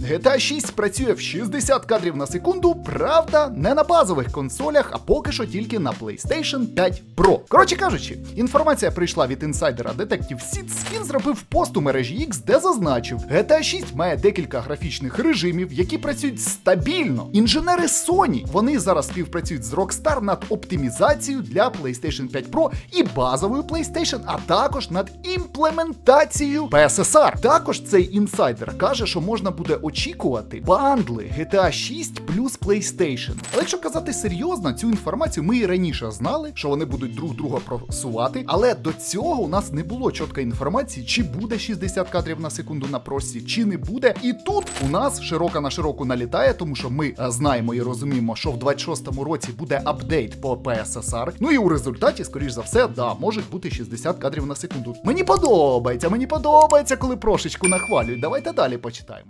GTA 6 працює в 60 кадрів на секунду, правда, не на базових консолях, а поки що тільки на PlayStation 5 Pro. Коротше кажучи, інформація прийшла від інсайдера Detective Seeds. Він зробив пост у мережі X, де зазначив, GTA 6 має декілька графічних режимів, які працюють стабільно. Інженери Sony вони зараз співпрацюють з Rockstar над оптимізацією для PlayStation 5 Pro і базовою PlayStation, а також над імплементацією PSSR. Також цей інсайдер каже, що можна буде очікувати бандли GTA 6 плюс PlayStation. Але якщо казати серйозно, цю інформацію ми і раніше знали, що вони будуть друг друга просувати. Але до цього у нас не було чіткої інформації, чи буде 60 кадрів на секунду на просі, чи не буде. І тут у нас широка на широку налітає, тому що ми е, знаємо і розуміємо, що в 26-му році буде апдейт по PSSR. Ну і у результаті, скоріш за все, да, можуть бути 60 кадрів на секунду. Мені подобається, мені подобається, коли прошечку нахвалюють. Давайте далі почитаємо.